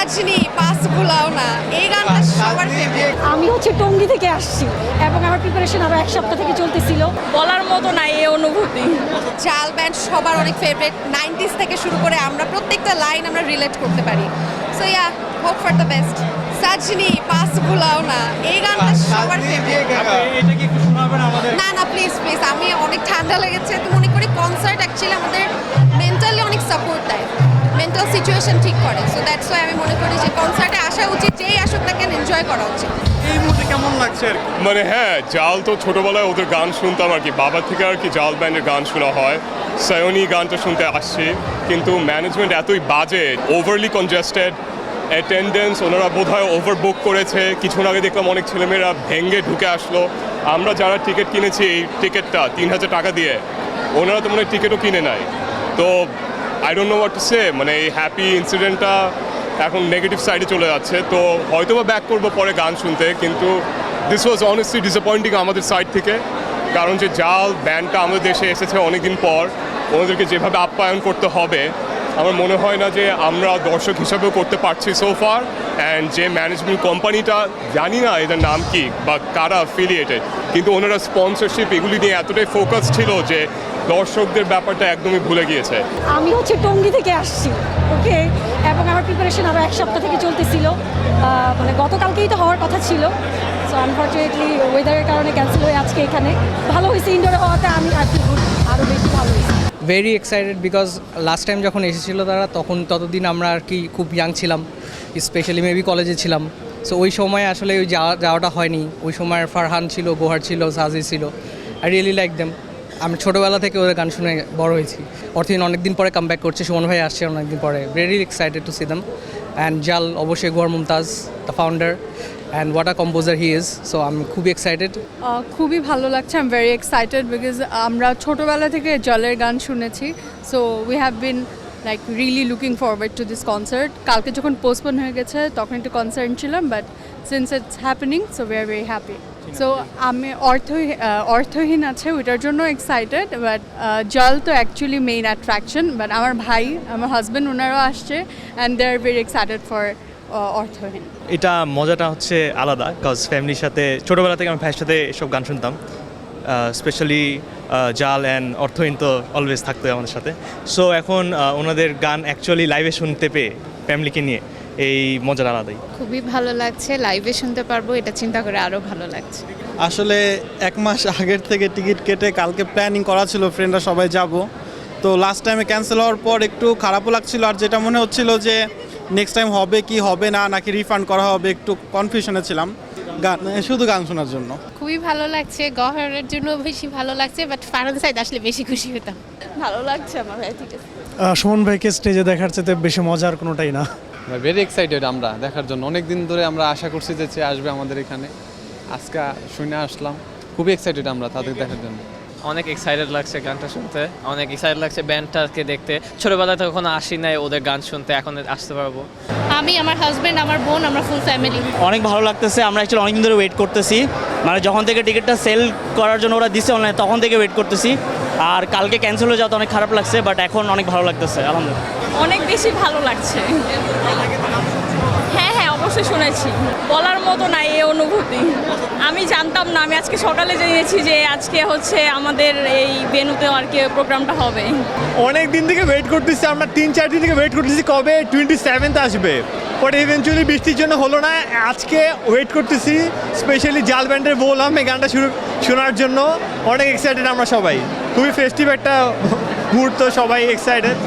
সাজনি পাস ভুলাও না। এই গানটা সবার ফেভারিট আমি হচ্ছে টঙ্গি থেকে আসছি এবং আমার প্রিপারেশন আরও এক সপ্তাহ থেকে চলতেছিল। বলার মতো নাই এই অনুভূতি। জাল ব্যান্ড সবার অনেক ফেভারিট নাইনটিস থেকে শুরু করে আমরা প্রত্যেকটা লাইন আমরা রিলেট করতে পারি। So yeah hope for the best সাজনি পাস ভুলাও না। এই গানটা সবার ফেভারিট এটা কি একটু শোনাবেন আমাদের? না না প্লিজ প্লিজ আমি অনেক ঠান্ডা লেগেছে। তো মনে করি কনসার্ট অ্যাকচুয়ালি আমাদের সিচুয়েশন ঠিক করে। সো দ্যাটস ওয়াই আমি মনে করি যে কনসার্টে আসা উচিত যেই আসুক না কেন এনজয় করা উচিত। এই মুহূর্তে কেমন লাগছে আর কি? মানে হ্যাঁ জাল তো ছোটবেলায় ওদের গান শুনতাম আর কি। বাবা থেকে আর কি জাল ব্যান্ডের গান শোনা হয়। সায়নি গানটা শুনতে আসছি। কিন্তু ম্যানেজমেন্ট এতই বাজে ওভারলি কনজেস্টেড অ্যাটেন্ডেন্স ওনারা বোধহয় ওভার বুক করেছে। কিছুক্ষণ আগে দেখলাম অনেক ছেলেমেয়েরা ভেঙে ঢুকে আসলো। আমরা যারা টিকিট কিনেছি এই টিকিটটা তিন হাজার টাকা দিয়ে ওনারা তো মনে হয় টিকিটও কিনে নেয় তো I don't know what to say মানে এই হ্যাপি ইনসিডেন্টটা এখন নেগেটিভ সাইডে চলে যাচ্ছে। তো হয়তো বা ব্যাক করব পরে গান শুনতে, কিন্তু দিস ওয়াজ অনেস্টলি ডিসঅ্যাপয়েন্টিং আমাদের সাইড থেকে। কারণ যে জাল, ব্যান্ডটা আমাদের দেশে এসেছে অনেকদিন পর ওনাদেরকে যেভাবে আপ্যায়ন করতে হবে আমার মনে হয় না যে আমরা দর্শক হিসাবেও করতে পারছি সোফার অ্যান্ড যে ম্যানেজমেন্ট কোম্পানিটা জানি না এদের নাম কি, বা কারা অ্যাফিলিয়েটেড কিন্তু ওনারা স্পন্সরশিপ এগুলি নিয়ে এতটাই ফোকাস ছিল যে দর্শকদের ব্যাপারটা একদমই ভুলে গিয়েছে। আমি হচ্ছে টঙ্গি থেকে আসছি, ওকে? এবং আমার প্রিপারেশন আরও এক সপ্তাহ থেকে চলতেছিল। মানে গতকালকেই তো হওয়ার কথা ছিল। সো আনফর্চুনেটলি ওয়েদারের কারণে ক্যান্সেল হয়ে আজকে এখানে। ভালো হয়েছে ইনডোরে হওয়াতে আমি আর আরও বেশি ভালো হয়েছে। Very excited because last time যখন এসেছিল তারা, তখন ততদিন আমরা আর কি খুব ইয়াং ছিলাম স্পেশালি মেবি কলেজে ছিলাম। সো ওই সময় আসলে ওই যাওয়া, যাওয়াটা হয়নি। ওই সময় ফারহান ছিল, গোহার ছিল সাজি ছিল। আই রিয়েলি লাইক দেম আমি ছোটোবেলা থেকে ওদের গান শুনে বড় হয়েছি। অর্থহীন অনেকদিন পরে কাম ব্যাক করছে, সুমন ভাই আসছে অনেকদিন পরে। Very excited to see them and Jal, অবশ্যই Goher Mumtaz the founder and what a composer he is so আমি খুবই এক্সাইটেড খুবই ভালো লাগছে। I am very excited because আমরা ছোটোবেলা থেকে জলের গান শুনেছি। So we have been like really looking forward to this concert কালকে যখন পোস্টপোন হয়ে গেছে, তখন একটু কনসার্ন ছিলাম but since it's happening so we are very happy so আমি অর্থ অর্থহীন আছে, ওইটার জন্য এক্সাইটেড বাট জল তো অ্যাকচুয়ালি মেইন অ্যাট্রাকশন বাট আমার ভাই, আমার হাজব্যান্ড ওনারাও আসছে and they are very excited for Aurthohin এটা মজাটা হচ্ছে আলাদা কজ ফ্যামিলির সাথে ছোটোবেলা থেকে আমি ভাইয়ের সাথে এসব গান শুনতাম। স্পেশালি জাল অ্যান্ড অর্থহীন তো অলওয়েজ থাকতো আমাদের সাথে। সো এখন ওনাদের গান অ্যাকচুয়ালি লাইভে শুনতে পেয়ে ফ্যামিলিকে নিয়ে এই মজার আলাদাই। খুবই ভালো লাগছে লাইভে শুনতে পারব এটা চিন্তা করে আরও ভালো লাগছে। আসলে এক মাস আগের থেকে টিকিট কেটে কালকে প্ল্যানিং করা ছিল ফ্রেন্ডরা সবাই যাব। তো লাস্ট টাইমে ক্যান্সেল হওয়ার পর একটু খারাপও লাগছিল আর যেটা মনে হচ্ছিল যে নেক্সট টাইম হবে কি হবে না নাকি রিফান্ড করা হবে একটু কনফিউশনে ছিলাম। গান শুধু গান শোনার জন্য। খুবই ভালো লাগছে গহরের জন্য বেশি ভালো লাগছে বাট ফারান সাইড আসলে বেশি খুশি হতাম। ভালো লাগছে আমার ভাই ঠিক আছে। সুমন ভাইকে স্টেজে দেখার চেয়ে বেশি মজার কোনোটাই না। ভেরি এক্সাইটেড আমরা দেখার জন্য। অনেক দিন ধরে আমরা আশা করছি যে সে আসবে আমাদের এখানে। আজকে শুনে আসলাম। খুবই এক্সাইটেড আমরা তাদের দেখার জন্য। অনেক এক্সাইটেড লাগছে গানটা শুনতে অনেক এক্সাইটেড লাগছে ব্যান্ডটাকে দেখতে। ছোটবেলায় তো কখনো আসি নাই ওদের গান শুনতে এখন আসতে পারব। আমি আমার হাজব্যান্ড আমার বোন আমরা ফুল ফ্যামিলি অনেক ভালো লাগতেছে আমরা অ্যাকচুয়ালি অনেকদিন ধরে ওয়েট করতেছি। মানে যখন থেকে টিকিটটা সেল করার জন্য ওরা দিছে অনলাইন তখন থেকে ওয়েট করতেছি। আর কালকে ক্যান্সেল হয়ে যাওয়াতে অনেক খারাপ লাগছে বাট এখন অনেক ভালো লাগতেছে আলহামদুলিল্লাহ। অনেক বেশি ভালো লাগছে। অবশ্যই শুনেছি। বলার মতো নাই এই অনুভূতি। আমি জানতাম না, আমি আজকে সকালে জেনেছি যে আজকে হচ্ছে আমাদের এই বেনুতে আর কি প্রোগ্রামটা হবে। অনেক দিন থেকে ওয়েট করতেছি, আমরা তিন, চার দিন থেকে ওয়েট করতেছি কবে টোয়েন্টি সেভেন্থ আসবে। বাট ইভেনচুয়ালি বৃষ্টির জন্য হলো না, আজকে ওয়েট করতেছি স্পেশালি জাল ব্যান্ডের বললাম এই গানটা শুরু শোনার জন্য। অনেক এক্সাইটেড আমরা সবাই। খুবই ফেস্টিভ একটা মুহূর্ত, সবাই এক্সাইটেড